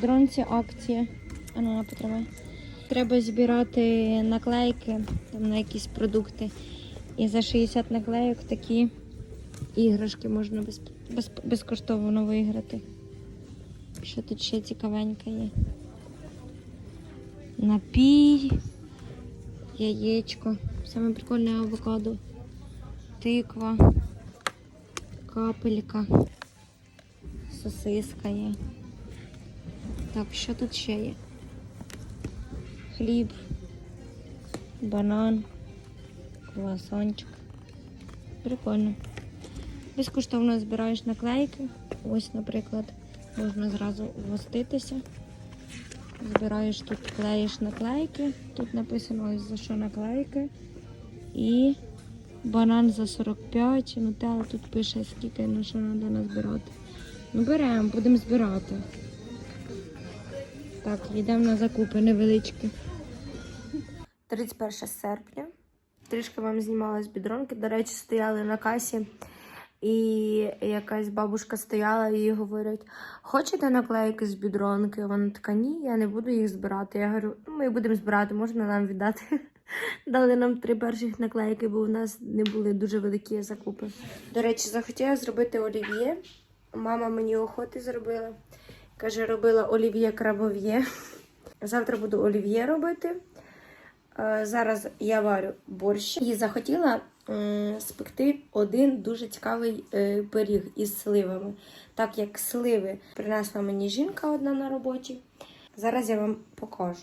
Франції акція. А ну, потримай. Треба збирати наклейки там, на якісь продукти. І за 60 наклейок такі іграшки можна без, без, безкоштовно виграти. Що тут ще цікавеньке є? Напій, яєчко. Саме прикольне авокадо, тиква, капелька, сосиска є. Так, що тут ще є? Хліб, банан, круасанчик. Прикольно. Безкоштовно збираєш наклейки. Ось, наприклад, можна зразу вгоститися. Збираєш тут, клеїш наклейки. Тут написано ось за що наклейки. І банан за 45. Нутелла тут пише, скільки на що треба назбирати. Ну, беремо, будемо збирати. Так, йдемо на закупи невеличкі. 31 серпня. Трішки вам знімала з бідронки. До речі, стояли на касі. І якась бабушка стояла і говорять: хочете наклейки з бідронки? Вона така, ні, я не буду їх збирати. Я говорю, ну ми будемо збирати, можна нам віддати. Дали нам три перших наклейки, бо у нас не були дуже великі закупи. До речі, захотіла зробити олів'є. Мама мені охоти зробила. Каже, робила олів'є крабов'є. Завтра буду олів'є робити. Е, Зараз я варю борщ і захотіла спекти один дуже цікавий е, пиріг із сливами. Так як сливи принесла мені жінка одна на роботі. Зараз я вам покажу.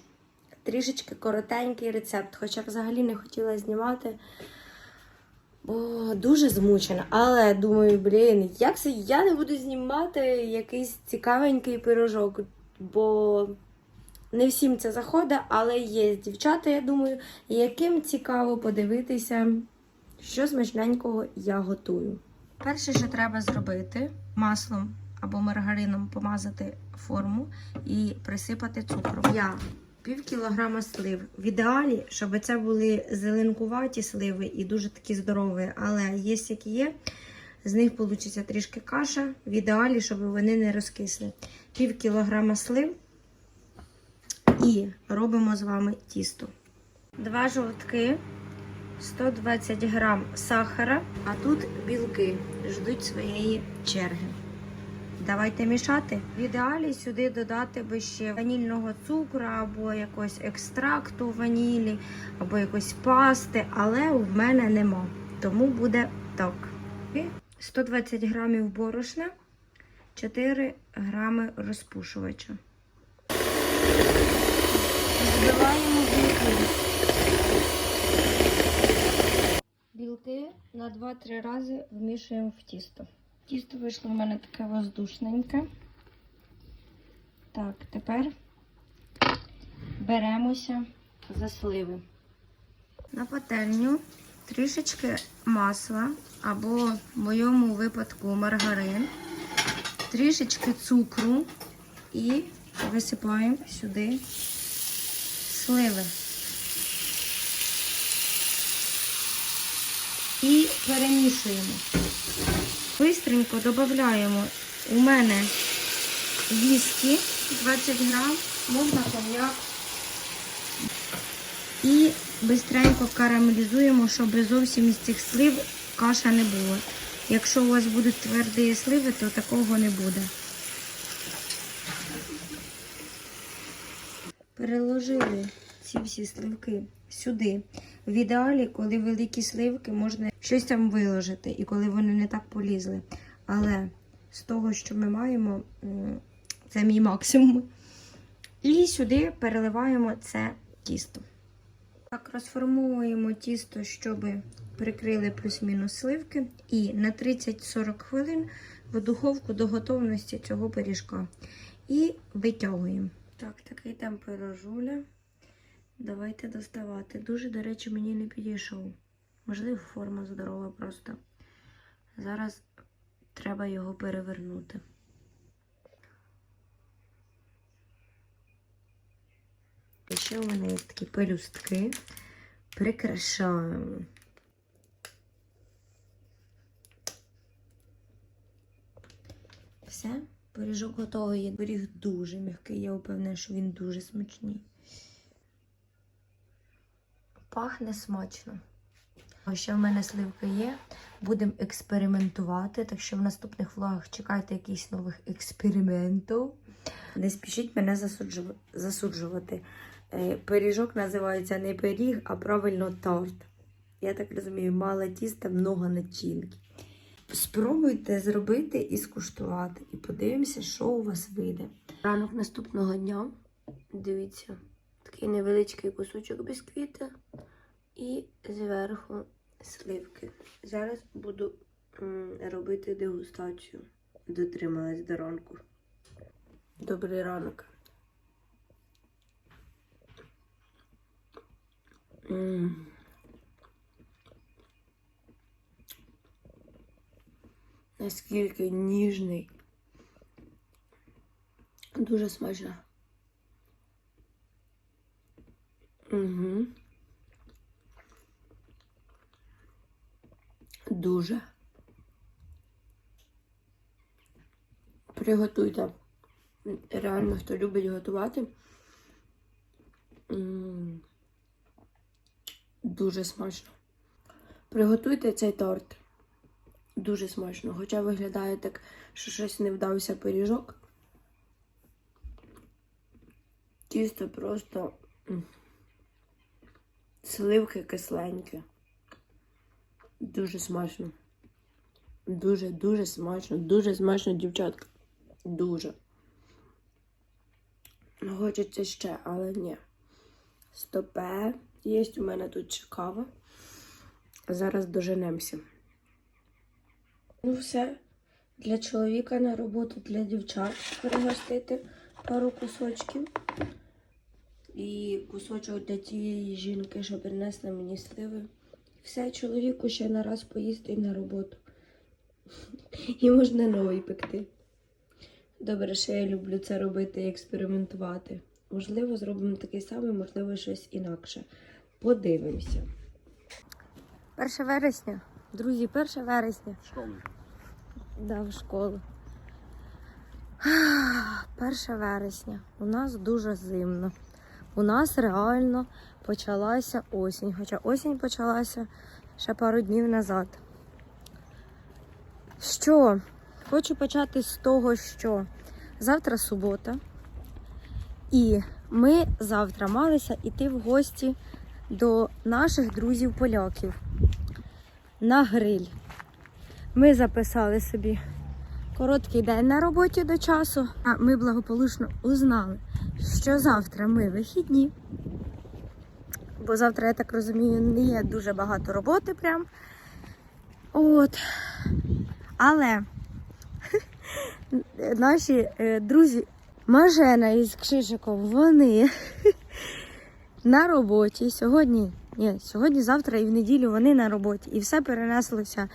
Трішечки коротенький рецепт, хоча взагалі не хотіла знімати. Бо дуже змучена. Але думаю, блін, як це я не буду знімати якийсь цікавенький пирожок, бо не всім це заходить, але є дівчата, я думаю, яким цікаво подивитися, що смачненького я готую. Перше, що треба зробити, маслом або маргарином помазати форму і присипати цукром. Я пів кілограма слив. В ідеалі, щоб це були зеленкуваті сливи і дуже такі здорові, але є які є. З них вийде трішки каша. В ідеалі, щоб вони не розкисли. Пів кілограма слив. І робимо з вами тісто. Два жовтки, 120 грам сахара, а тут білки ждуть своєї черги. Давайте мішати. В ідеалі сюди додати би ще ванільного цукру, або якогось екстракту ванілі, або якоїсь пасти, але в мене нема. Тому буде так. 120 грамів борошна, 4 грами розпушувача. Збиваємо білки. Білки на 2-3 рази вмішуємо в тісто. Тісто вийшло в мене таке воздушненьке. Так, тепер беремося за сливи. На пательню трішечки масла, або в моєму випадку маргарин, трішечки цукру і висипаємо сюди сливи. І перемішуємо. Бистренько додаємо у мене віскі 20 грам, можна коньяк. І бистренько карамелізуємо, щоб зовсім із цих слив каша не було. Якщо у вас будуть тверді сливи, то такого не буде. Переложили ці всі сливки сюди. В ідеалі, коли великі сливки, можна щось там виложити, і коли вони не так полізли. Але з того, що ми маємо, це мій максимум. І сюди переливаємо це тісто. Так, розформовуємо тісто, щоб прикрили плюс-мінус сливки. І на 30-40 хвилин в духовку до готовності цього пиріжка. І витягуємо. Так, такий там пирожуля. Давайте доставати. Дуже, до речі, мені не підійшов. Можливо, форма здорова просто. Зараз треба його перевернути. І ще у мене є такі пелюстки. Прикрашаємо. Все, Пиріжок готовий. Пиріг дуже м'який, я впевнена, що він дуже смачний. Пахне смачно. Ще в мене сливки є. Будемо експериментувати. Так що в наступних влогах чекайте якихось нових експериментів. Не спішіть мене засуджувати. Е, Пиріжок називається не пиріг, а правильно торт. Я так розумію, мало тіста, много начинки. Спробуйте зробити і скуштувати. І подивимося, що у вас вийде. Ранок наступного дня. Дивіться, такий невеличкий кусочок бісквіта і зверху сливки. Зараз буду робити дегустацію. Дотрималась до ранку. Добрий ранок. М. Наскільки ніжний. Дуже смачно. Угу. Дуже. Приготуйте. Реально, хто любить готувати. Дуже смачно. Приготуйте цей торт. Дуже смачно. Хоча виглядає так, що щось не вдався пиріжок. Тісто просто сливки кисленькі. Дуже смачно. Дуже, дуже смачно. Дуже смачно, дівчатка. Дуже. Хочеться ще, але ні. Стопе. Є у мене тут кава. Зараз доженемося. Ну, все. Для чоловіка на роботу, для дівчат перегостити пару кусочків. І кусочок для тієї жінки, що принесла мені сливи. Все, чоловіку ще на раз поїсти і на роботу. І можна новий пекти. Добре, що я люблю це робити і експериментувати. Можливо, зробимо такий самий, можливо, щось інакше. Подивимося. 1 вересня. Друзі, 1 вересня. Школи. Да, в школу. 1 вересня. У нас дуже зимно. У нас реально почалася осінь. Хоча осінь почалася ще пару днів назад. Що? Хочу почати з того, що завтра субота. І ми завтра малися йти в гості до наших друзів-поляків на гриль. Ми записали собі короткий день на роботі до часу, а ми благополучно узнали, що завтра ми вихідні. Бо завтра, я так розумію, не є дуже багато роботи прям. От. Але наші е, друзі Мажена із Кшишиком, вони на роботі сьогодні. Ні, сьогодні, завтра і в неділю вони на роботі. І все перенеслося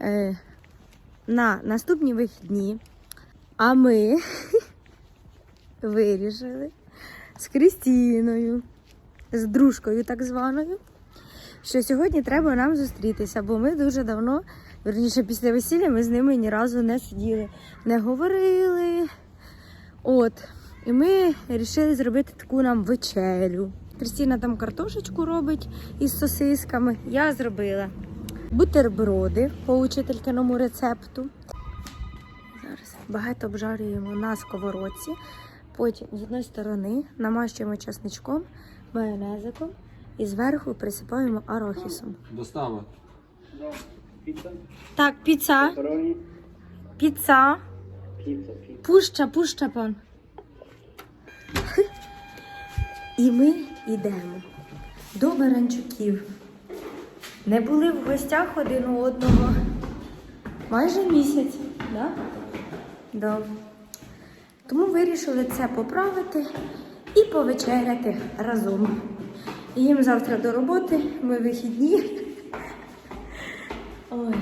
е, на наступні вихідні. А ми вирішили з Крістіною, з дружкою так званою, що сьогодні треба нам зустрітися, бо ми дуже давно, верніше після весілля, ми з ними ні разу не сиділи, не говорили. От. І ми вирішили зробити таку нам вечерю. Крістіна там картошечку робить із сосисками. Я зробила бутерброди по учителькиному рецепту. Зараз багато обжарюємо на сковородці. Потім з одної сторони намащуємо часничком, майонезиком і зверху присипаємо арохісом. Достава. Pizza? Так, піца, піца, Pizza, pizza. пуща, пуща пан. І ми йдемо до Баранчуків. Не були в гостях один у одного майже місяць, да? Да. Тому вирішили це поправити і повечеряти разом. Їм завтра до роботи, ми вихідні. Ой,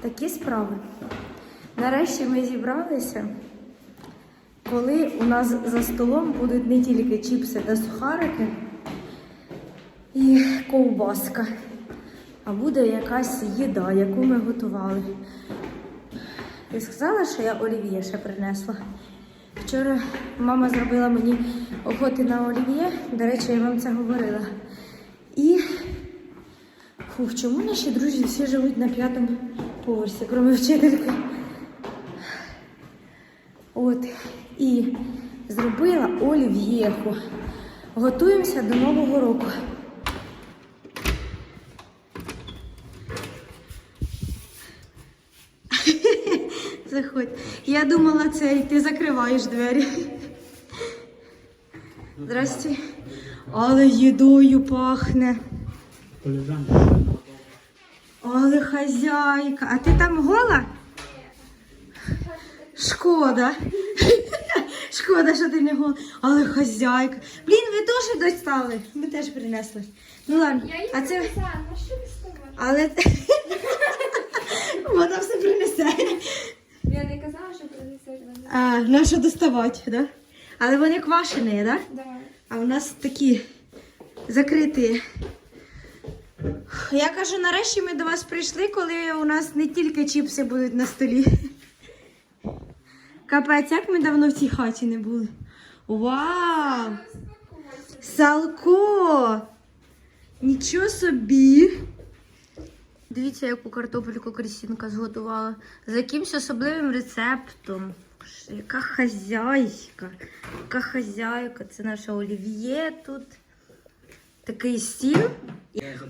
такі справи. Нарешті ми зібралися, коли у нас за столом будуть не тільки чіпси та сухарики і ковбаска, а буде якась їда, яку ми готували. Я сказала, що я олів'є ще принесла. Вчора мама зробила мені охоти на олів'є. До речі, я вам це говорила. І Фух, чому наші друзі всі живуть на п'ятому поверсі, крім вчительки? От. І зробила олів'єху. Готуємося до Нового року. Заходь. Я думала, це і ти закриваєш двері. Здрасте. Але їдою пахне. Але хазяйка. А ти там гола? Шкода. Шкода, що ти не гола. Але хазяйка. Блін, ви теж достали. Ми теж принесли. Ну ладно. А це. доставати? Але вона все принесе. Я не казала, що принесеш мене. А, на що доставати, да? Але вони квашені, да? Давай. А у нас такі закриті. Я кажу, нарешті ми до вас прийшли, коли у нас не тільки чіпси будуть на столі. Капець, як ми давно в цій хаті не були. Вау! Салко! Нічого собі! Дивіться, яку картопельку Крістінка зготувала. За якимось особливим рецептом. Яка хазяйка. Яка хазяйка. Це наша олів'є тут. Такий стіл.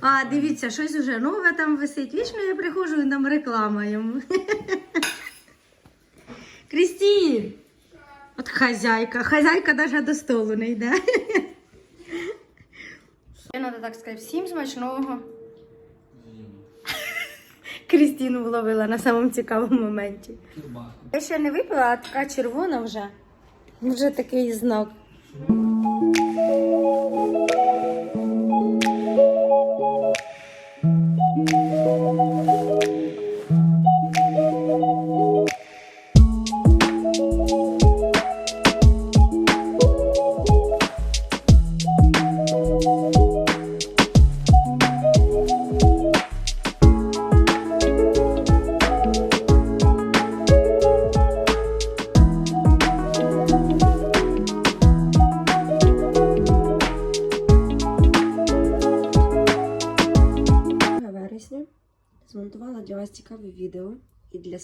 А, дивіться, щось уже нове там висить. Вічно я приходжу і там реклама йому. Крістін! От хазяйка. Хазяйка навіть до столу не йде. Треба так сказати, всім смачного. Крістіну вловила на самому цікавому моменті. Я ще не випила, а така червона вже. Вже такий знак.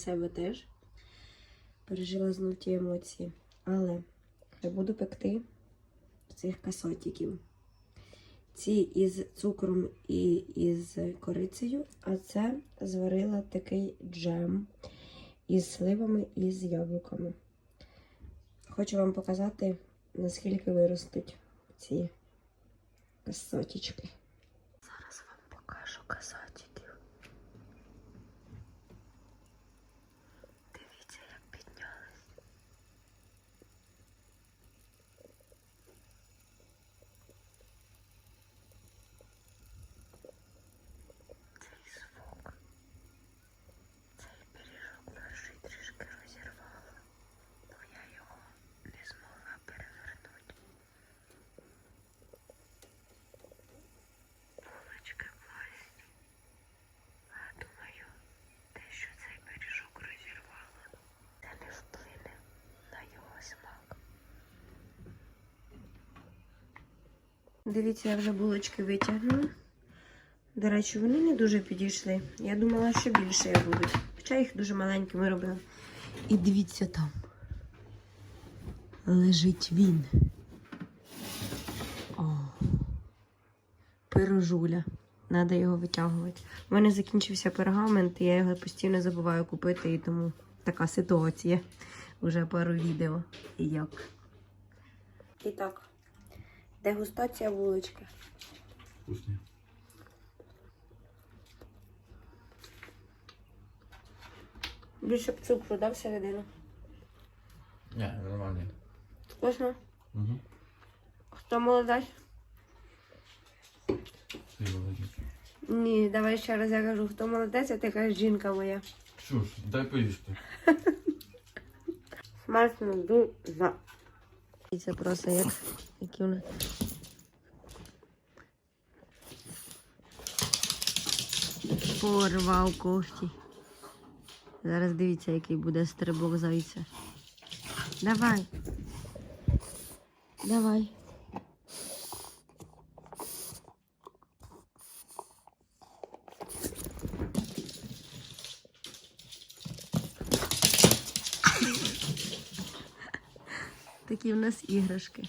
Себе теж. Пережила знов емоції. Але я буду пекти цих касотиків. Ці із цукром і із корицею, а це зварила такий джем із сливами і з яблуками. Хочу вам показати, наскільки виростуть ці касотички. Зараз вам покажу казатиків. Дивіться, як піднялись. Цей звук. Цей пиріжок перший трішки розірвала, бо я його не змогла перевернути. Булочки власні. А думаю, те, що цей пиріжок розірвало, це не вплине на його смак. Дивіться, я вже булочки витягнула. До речі, вони не дуже підійшли. Я думала, що більше будуть. Хоча їх дуже маленькими робила. І дивіться там. Лежить він. О. Пирожуля. Треба його витягувати. У мене закінчився пергамент, і я його постійно забуваю купити, і тому така ситуація. Уже пару відео. І як. І так. Дегустація вулички. Вкусні. Більше б цукру, да, всередину? Ні, нормально. Вкусно? Угу. Хто молодець? Ти молодець. Ні, давай ще раз я кажу, хто молодець, а ти кажеш жінка моя. Що ж, дай поїсти. Смачно дуже. Це просто як які вони. Порвав когті. Зараз дивіться, який буде стрибок зайця. Давай. Давай. Такі в нас іграшки.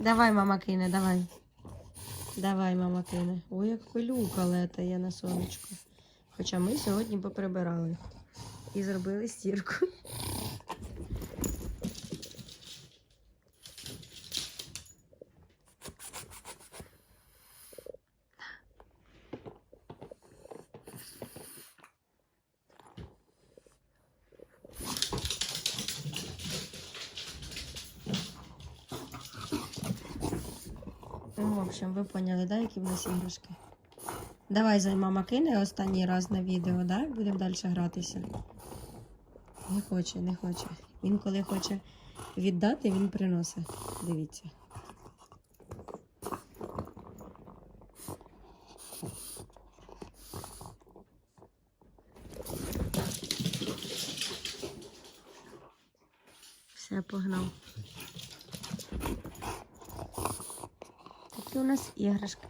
Давай, мама кине, давай. Давай, мама кине. Ой, як пилюка летає на сонечко. Хоча ми сьогодні поприбирали і зробили стірку. Ну, в общем, ви поняли, да, які в нас іграшки? Давай, зай кине останній раз на відео, да? Будемо далі гратися. Не хоче, не хоче. Він коли хоче віддати, він приносить. Дивіться. Все, погнав. Такі у нас іграшки.